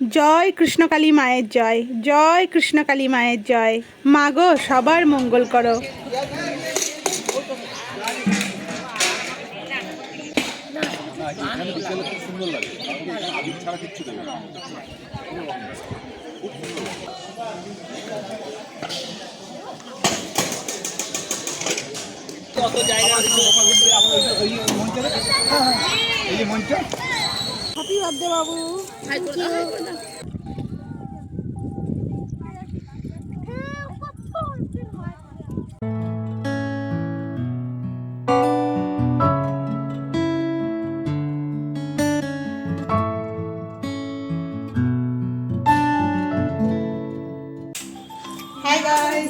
জয় কৃষ্ণকালী মায়ের জয় জয় কৃষ্ণকালী মায়ের জয়। মাগো সবার মঙ্গল করো। Happy birthday Babu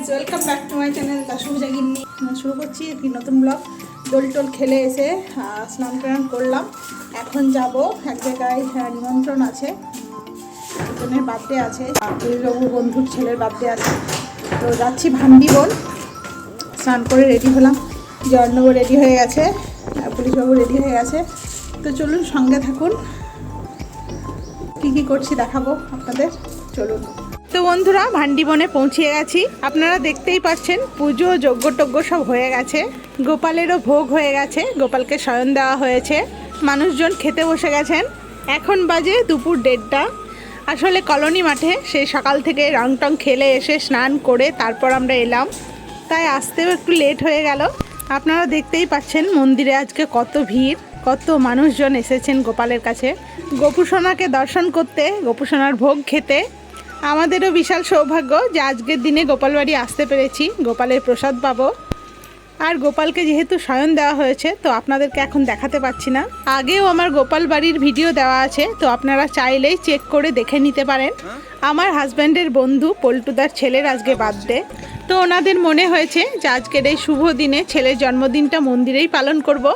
welcome back to my channel দাসুজা গিন্নি শুরু করছি একটি নতুন ব্লগ দোল টোল খেলে এসে স্নান টান করলাম। এখন যাব এক জায়গায় আহ, নিমন্ত্রণ আছে। একজনের বার্থডে আছে। পুরীবাবু বন্ধুর ছেলের বার্থডে আছে। তো যাচ্ছি ভান্ডি বোন। স্নান করে রেডি হলাম। জর্ণব রেডি হয়ে গেছে। পুলিশবাবু রেডি হয়ে গেছে। তো চলুন সঙ্গে থাকুন। কি কি করছি দেখাবো আপনাদের? চলুন। তো বন্ধুরা ভান্ডি বনে পৌঁছে গেছি। আপনারা দেখতেই পাচ্ছেন পুজো যজ্ঞ টজ্ঞ সব হয়ে গেছে। গোপালেরও ভোগ হয়ে গেছে। গোপালকে শয়ন দেওয়া হয়েছে। মানুষজন খেতে বসে গেছেন। এখন বাজে দুপুর দেড়টা। আসলে কলোনি মাঠে সেই সকাল থেকে রং টং খেলে এসে স্নান করে তারপর আমরা এলাম। তাই আসতেও একটু লেট হয়ে গেল। আপনারা দেখতেই পাচ্ছেন মন্দিরে আজকে কত ভিড়, কত মানুষজন এসেছেন গোপালের কাছে। গোপুসোনাকে দর্শন করতে গোপুসোনার ভোগ খেতে। আমাদেরও বিশাল সৌভাগ্য যে আজকের দিনে গোপাল বাড়ি আসতে পেরেছি। গোপালের প্রসাদ পাবো। আর গোপালকে যেহেতু শয়ন দেওয়া হয়েছে, তো আপনাদেরকে এখন দেখাতে পাচ্ছি না। আগেও আমার গোপাল বাড়ির ভিডিও দেওয়া আছে, তো আপনারা চাইলেই চেক করে দেখে নিতে পারেন। আমার হাজব্যান্ডের বন্ধু পল্টুদার ছেলের আজকে বার্থডে। তো ওনাদের মনে হয়েছে যে আজকের এই শুভ দিনে ছেলের জন্মদিনটা মন্দিরেই পালন করব।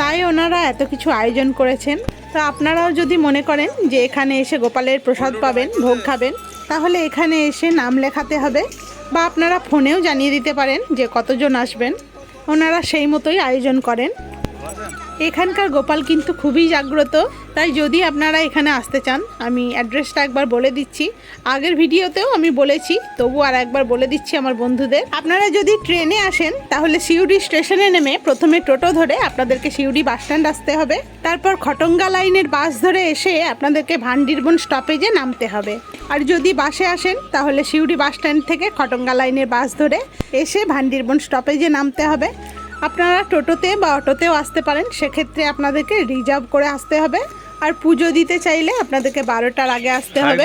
তাই ওনারা এত কিছু আয়োজন করেছেন। তো আপনারাও যদি মনে করেন যে এখানে এসে গোপালের প্রসাদ পাবেন, ভোগ খাবেন, তাহলে এখানে এসে নাম লেখাতে হবে। বা আপনারা ফোনেও জানিয়ে দিতে পারেন যে কতজন আসবেন। ওনারা সেই মতোই আয়োজন করেন। এখানকার গোপাল কিন্তু খুবই জাগ্রত। তাই যদি আপনারা এখানে আসতে চান, আমি অ্যাড্রেসটা একবার বলে দিচ্ছি। আগের ভিডিওতেও আমি বলেছি তবু আর একবার বলে দিচ্ছি আমার বন্ধুদের। আপনারা যদি ট্রেনে আসেন, তাহলে সিউড়ি স্টেশনে নেমে প্রথমে টোটো ধরে আপনাদেরকে সিউড়ি বাস স্ট্যান্ড আসতে হবে। তারপর খটঙ্গা লাইনের বাস ধরে এসে আপনাদেরকে ভান্ডিরবন স্টপেজে নামতে হবে। আর যদি বাসে আসেন, তাহলে সিউড়ি বাস স্ট্যান্ড থেকে খটঙ্গা লাইনের বাস ধরে এসে ভান্ডিরবন স্টপেজে নামতে হবে। আপনারা টোটোতে বা অটোতেও আসতে পারেন সেক্ষেত্রে আপনাদেরকে রিজার্ভ করে আসতে হবে। আর পুজো দিতে চাইলে আপনাদেরকে বারোটার আগে আসতে হবে।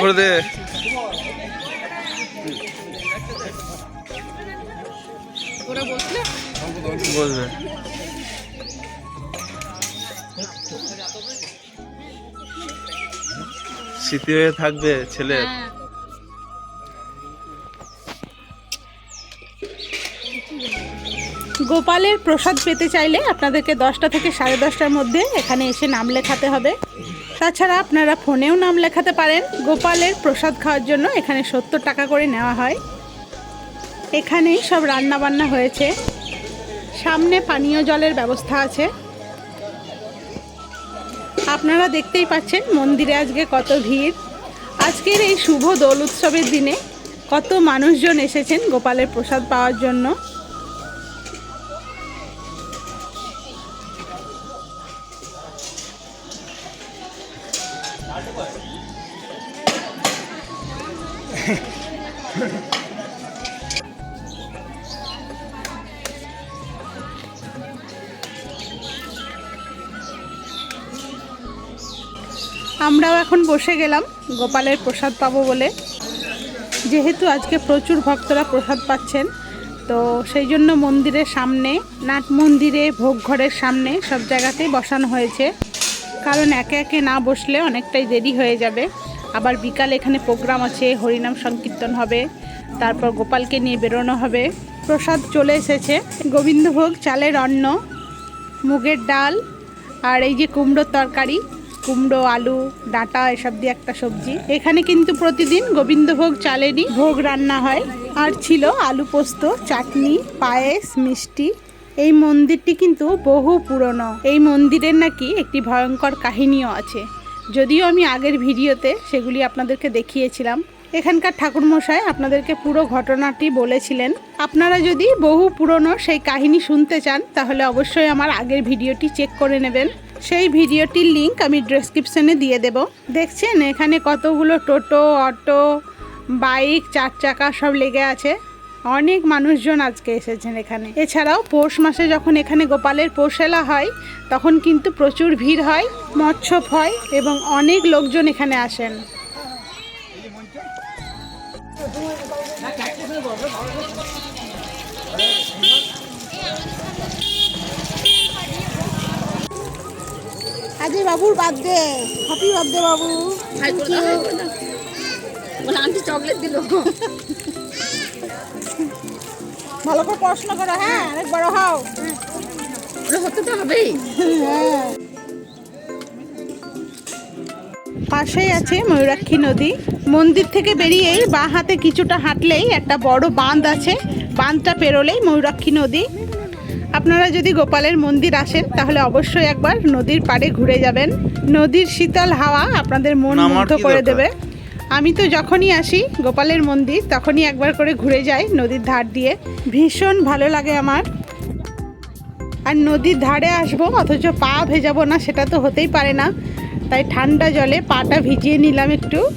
স্মৃতি হয়ে থাকবে ছেলের। গোপালের প্রসাদ পেতে চাইলে আপনাদেরকে দশটা থেকে সাড়ে দশটার মধ্যে এখানে এসে নাম লেখাতে হবে। তাছাড়া আপনারা ফোনেও নাম লেখাতে পারেন। গোপালের প্রসাদ খাওয়ার জন্য এখানে সত্তর টাকা করে নেওয়া হয়। এখানেই সব রান্না বান্না হয়েছে। সামনে পানীয় জলের ব্যবস্থা আছে। আপনারা দেখতেই পাচ্ছেন মন্দিরে আজকে কত ভিড়। আজকের এই শুভ দোল উৎসবের দিনে কত মানুষজন এসেছেন গোপালের প্রসাদ পাওয়ার জন্য। আমরাও এখন বসে গেলাম গোপালের প্রসাদ পাবো বলে। যেহেতু আজকে প্রচুর ভক্তরা প্রসাদ পাচ্ছেন, তো সেই জন্য মন্দিরের সামনে, নাট মন্দিরে ভোগ ঘরের সামনে সব জায়গাতেই বসানো হয়েছে। কারণ একে একে না বসলে অনেকটাই দেরি হয়ে যাবে। আবার বিকালে এখানে প্রোগ্রাম আছে, হরিনাম সংকীর্তন হবে, তারপর গোপালকে নিয়ে বেরোনো হবে। প্রসাদ চলে এসেছে, গোবিন্দভোগ, চালের অন্ন, মুগের ডাল, আর এই যে কুমড়োর তরকারি, কুমড়ো, আলু, ডাঁটা, এসব দিয়ে একটা সবজি। এখানে কিন্তু প্রতিদিন গোবিন্দভোগ, চালেরই ভোগ রান্না হয়। আর ছিল আলু পোস্ত, চাটনি, পায়েস, মিষ্টি এই মন্দিরটি কিন্তু বহু পুরনো। এই মন্দিরের নাকি একটি ভয়ঙ্কর কাহিনীও আছে। যদিও আমি আগের ভিডিওতে সেগুলি আপনাদেরকে দেখিয়েছিলাম। এখানকার ঠাকুরমশাই আপনাদেরকে পুরো ঘটনাটি বলেছিলেন। আপনারা যদি বহু পুরনো সেই কাহিনী শুনতে চান, তাহলে অবশ্যই আমার আগের ভিডিওটি চেক করে নেবেন। সেই ভিডিওটির লিংক আমি ডেসক্রিপশনে দিয়ে দেব। দেখছেন, এখানে কতগুলো টোটো, অটো, বাইক, চার চাকা সব লেগে আছে। অনেক মানুষজন আজকে এসেছেন এখানে। এছাড়াও পৌষ মাসে যখন এখানে গোপালের পৌষেলা হয় তখন কিন্তু প্রচুর ভিড় হয় মৎস্যপ হয় এবং অনেক লোকজন এখানে আসেন। আজকে বাবুর বার্থডে হ্যাপি বার্থডে বাবু। বলে। আন্টি চকলেট দিল। ভালো করে পড়াশোনা করো হ্যাঁ? অনেক বড় হও। হতে তো হবেই। হ্যাঁ। পাশেই আছে ময়ূরাক্ষী নদী। মন্দির থেকে বেরিয়েই বাঁ হাতে কিছুটা হাঁটলেই একটা বড় বাঁধ আছে। বাঁধটা পেরোলেই ময়ূরাক্ষী নদী। আপনারা যদি গোপালের মন্দির আসেন তাহলে অবশ্যই একবার নদীর পাড়ে ঘুরে যাবেন। নদীর শীতল হাওয়া আপনাদের মন মুগ্ধ করে দেবে। আমি তো যখনই আসি গোপালের মন্দির, তখনই একবার করে ঘুরে যাই নদীর ধার দিয়ে। ভীষণ ভালো লাগে আমার। আর নদীর ধারে আসব, অথচ পা ভেজাবো না, সেটা তো হতেই পারে না। তাই ঠান্ডা জলে পাটা ভিজিয়ে নিলাম একটু।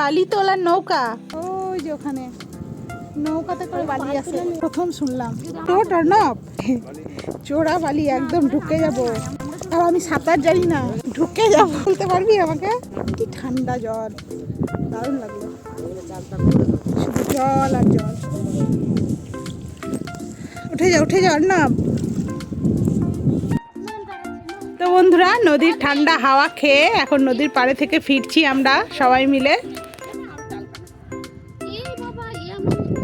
বালি তোলার নৌকা। ওই যে ওখানে। নৌকাতে করে বালি আছে। প্রথম শুনলাম। টোট অর্ণব চোরা বালি একদম ঢুকে যাব। আর আমি সাঁতার জানি না। ঢুকে যাব বলতে পারবি আমাকে? কি ঠান্ডা জল। দারুণ লাগল। শুধু জল আর জল। উঠে যা উঠে যা অর্ণব তো বন্ধুরা নদীর ঠান্ডা হাওয়া খেয়ে এখন নদীর পাড়ে থেকে ফিরছি আমরা সবাই মিলে। Thank you.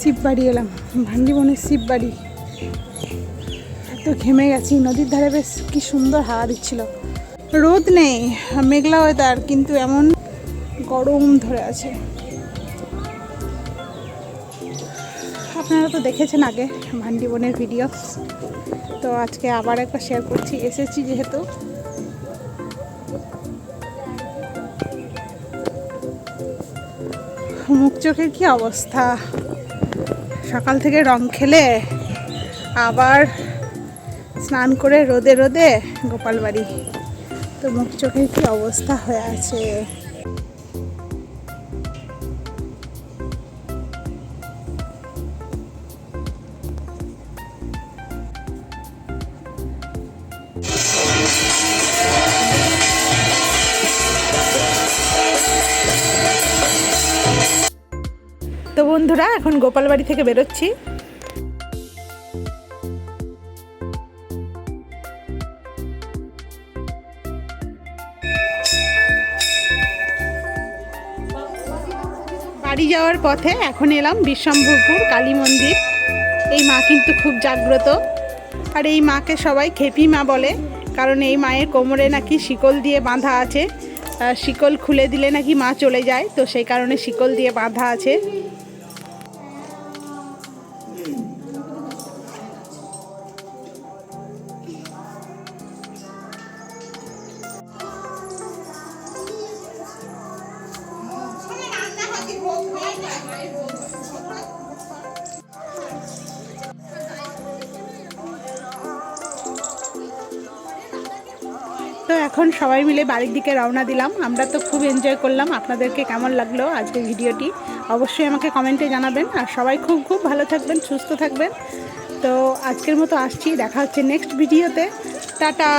শিববাড়ি এলাম ভান্ডিবনের শিববাড়ি। এত ঘেমে গেছি, নদীর ধারে বেশ কি সুন্দর হাওয়া দিচ্ছিল। রোদ নেই, মেঘলা ওয়েদার কিন্তু এমন গরম ধরে আছে। আপনারা তো দেখেছেন আগে ভান্ডিবনের ভিডিও তো আজকে আবার একবার শেয়ার করছি, এসেছি যেহেতু। মুখ চোখের কি অবস্থা? সকাল থেকে রং খেলে আবার স্নান করে রোদে রোদে গোপাল বাড়ি তো মুখ চোখের কি অবস্থা হয়ে আছে? তো বন্ধুরা, এখন গোপাল বাড়ি থেকে বেরোচ্ছি। বাড়ি যাওয়ার পথে এখন এলাম বিশ্বম্ভরপুর কালী মন্দির। এই মা কিন্তু খুব জাগ্রত। আর এই মাকে সবাই খেপি মা বলে, কারণ এই মায়ের কোমরে নাকি শিকল দিয়ে বাঁধা আছে। শিকল খুলে দিলে নাকি মা চলে যায়, তো সেই কারণে শিকল দিয়ে বাঁধা আছে। এখন সবাই মিলে বাড়ির দিকে রওনা দিলাম। আমরা তো খুব এনজয় করলাম। আপনাদেরকে কেমন লাগল আজকের ভিডিওটি? অবশ্যই আমাকে কমেন্টে জানাবেন। আর সবাই খুব খুব ভালো থাকবেন, সুস্থ থাকবেন। তো আজকের মতো আসছি। দেখা হচ্ছে নেক্সট ভিডিওতে টাটা!